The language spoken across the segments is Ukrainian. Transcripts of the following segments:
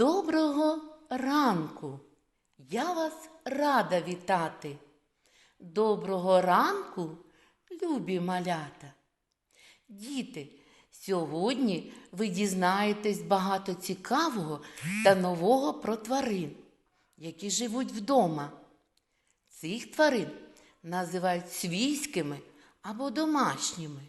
Доброго ранку! Я вас рада вітати. Доброго ранку, любі малята. Діти, сьогодні ви дізнаєтесь багато цікавого та нового про тварин, які живуть вдома. Цих тварин називають свійськими або домашніми,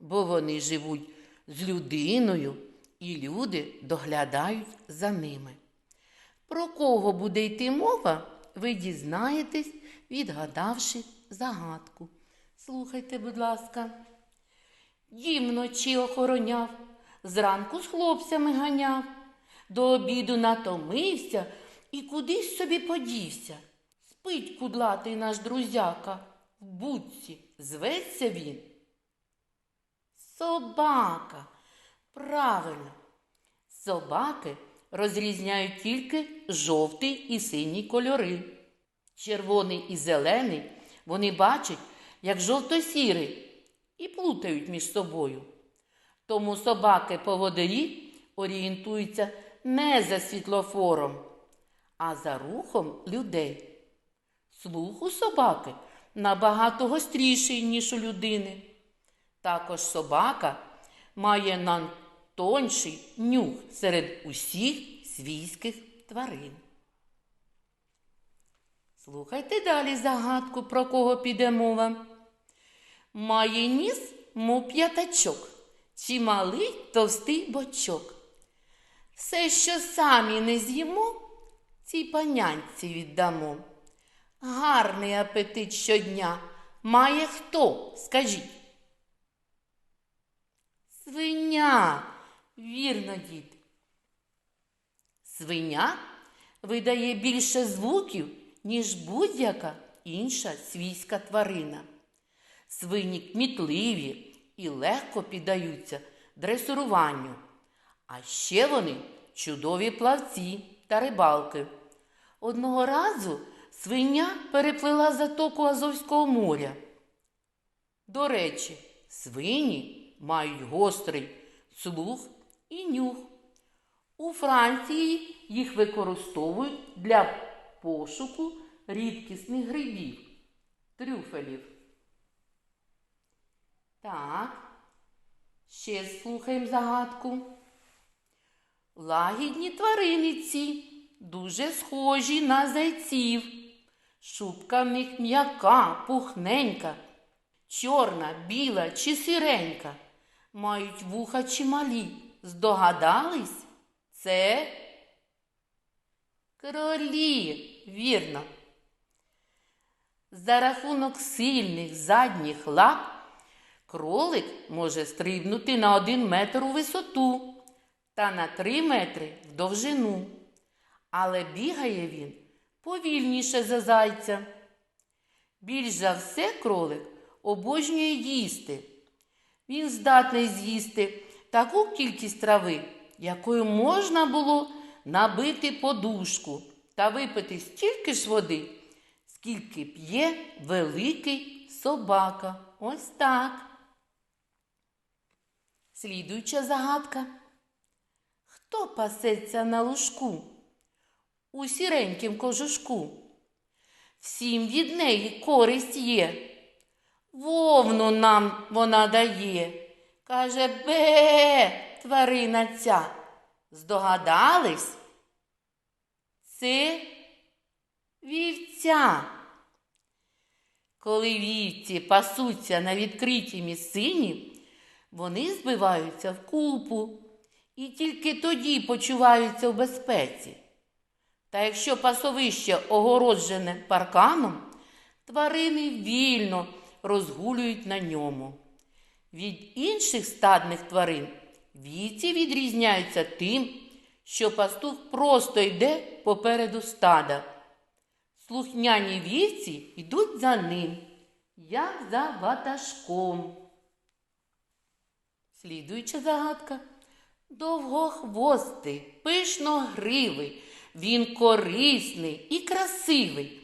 бо вони живуть з людиною, і люди доглядають за ними. Про кого буде йти мова, ви дізнаєтесь, відгадавши загадку. Слухайте, будь ласка. Дім вночі охороняв, зранку з хлопцями ганяв, до обіду натомився і кудись собі подівся. Спить кудлатий наш друзяка, в будці зветься він. Собака. Правильно. Собаки розрізняють тільки жовтий і синій кольори. Червоний і зелений вони бачать, як жовто-сірий, і плутають між собою. Тому собаки-поводирі орієнтуються не за світлофором, а за рухом людей. Слух у собаки набагато гостріший, ніж у людини. Також собака має найтонший нюх серед усіх свійських тварин. Слухайте далі загадку, про кого піде мова. Має ніс, мов п'ятачок, чималий товстий бочок. Все, що самі не з'їмо, цій панянці віддамо. Гарний апетит щодня має хто, скажіть? Свиня, вірно, діти. Свиня видає більше звуків, ніж будь-яка інша свійська тварина. Свині кмітливі і легко піддаються дресуруванню. А ще вони чудові плавці та рибалки. Одного разу свиня переплила затоку Азовського моря. До речі, свині мають гострий слух і нюх. У Франції їх використовують для пошуку рідкісних грибів, трюфелів. Так, ще слухаємо загадку. Лагідні тварини ці, дуже схожі на зайців. Шубка в них м'яка, пухненька, чорна, біла чи сиренька. Мають вуха чималі. Здогадались? Це кролі, вірно. За рахунок сильних задніх лап кролик може стрибнути на один метр у висоту та на три метри в довжину. Але бігає він повільніше за зайця. Більш за все кролик обожнює їсти. Він здатний з'їсти таку кількість трави, якою можна було набити подушку та випити стільки ж води, скільки п'є великий собака. Ось так. Слідуюча загадка. Хто пасеться на лужку? У сіренькім кожушку. Всім від неї користь є. Вовну нам вона дає. Каже бе, тварина ця. Здогадались? Це вівця. Коли вівці пасуться на відкритій місцині, вони збиваються в купу і тільки тоді почуваються в безпеці. Та якщо пасовище огороджене парканом, тварини вільно розгулюють на ньому. Від інших стадних тварин вівці відрізняються тим, що пастух просто йде попереду стада. Слухняні вівці йдуть за ним, як за ватажком. Слідуюча загадка. Довгохвостий, пишногривий, він корисний і красивий.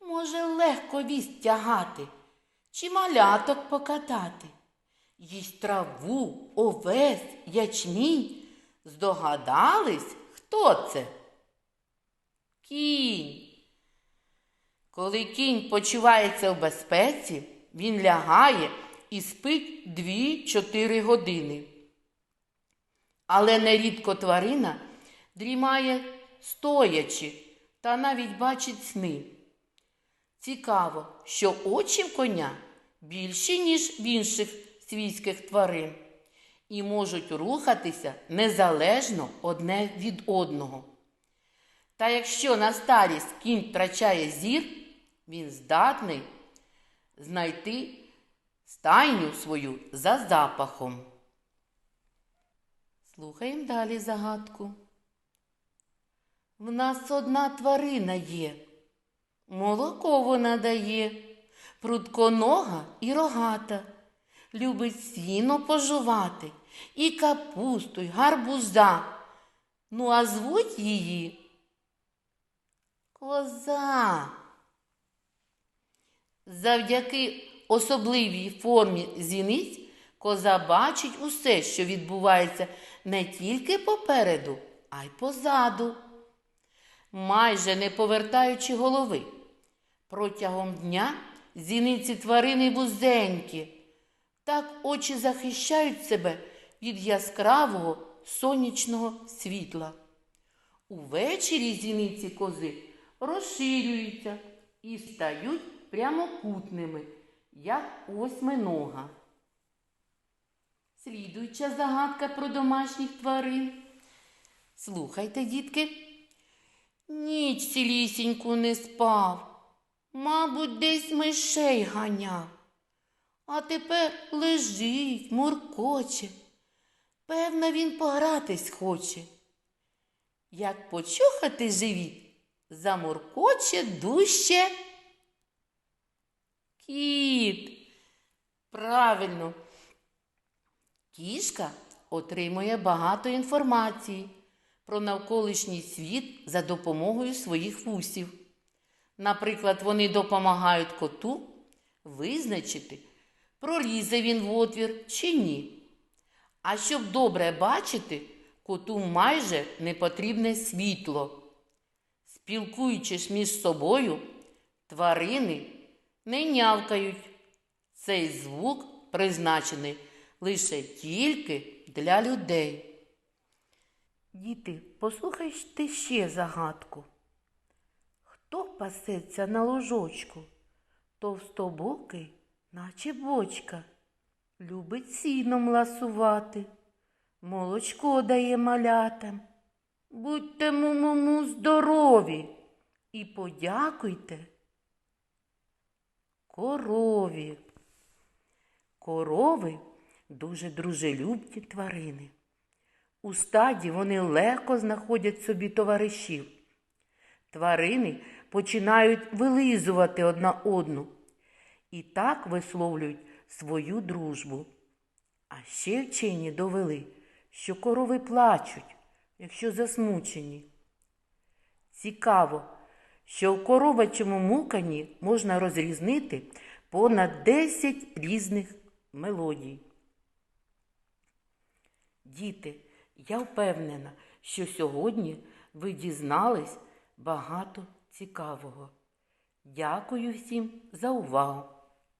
Може легко вість тягати чи маляток покатати. Їсть траву, овес, ячмінь. Здогадались, хто це? Кінь. Коли кінь почувається в безпеці, він лягає і спить 2-4 години. Але нерідко тварина дрімає стоячи та навіть бачить сни. Цікаво, що очі в коня більші, ніж в інших свійських тварин, і можуть рухатися незалежно одне від одного. Та якщо на старість кінь втрачає зір, він здатний знайти стайню свою за запахом. Слухаємо далі загадку. В нас одна тварина є. Молоко вона дає, прутконога і рогата. Любить сіно пожувати, і капусту, й гарбуза. Ну, а звуть її коза. Завдяки особливій формі зіниць коза бачить усе, що відбувається не тільки попереду, а й позаду. Майже не повертаючи голови. Протягом дня зіниці тварини вузенькі. Так очі захищають себе від яскравого сонячного світла. Увечері зіниці кози розширюються і стають прямокутними, як восьминога. Слідуюча загадка про домашніх тварин. Слухайте, дітки. Ніч цілісіньку не спав. Мабуть, десь мишей ганяв. А тепер лежить, муркоче. Певно, він погратись хоче. Як почухати живіт, замуркоче дужче. Кіт. Правильно. Кішка отримує багато інформації про навколишній світ за допомогою своїх вусів. Наприклад, вони допомагають коту визначити, пролізе він в отвір чи ні. А щоб добре бачити, коту майже не потрібне світло. Спілкуючись між собою, тварини не нявкають. Цей звук призначений лише тільки для людей. Діти, послухайте ще загадку. Хто пасеться на ложочку? Товстобокий, наче бочка, любить сіном ласувати, молочко дає малятам. Будьте му здорові і подякуйте корові. Корови дуже дружелюбні тварини. У стаді вони легко знаходять собі товаришів. Тварини починають вилизувати одна одну і так висловлюють свою дружбу. А ще вчені довели, що корови плачуть, якщо засмучені. Цікаво, що в коровачому муканні можна розрізнити понад 10 різних мелодій. Діти, я впевнена, що сьогодні ви дізнались багато цікавого. Дякую всім за увагу.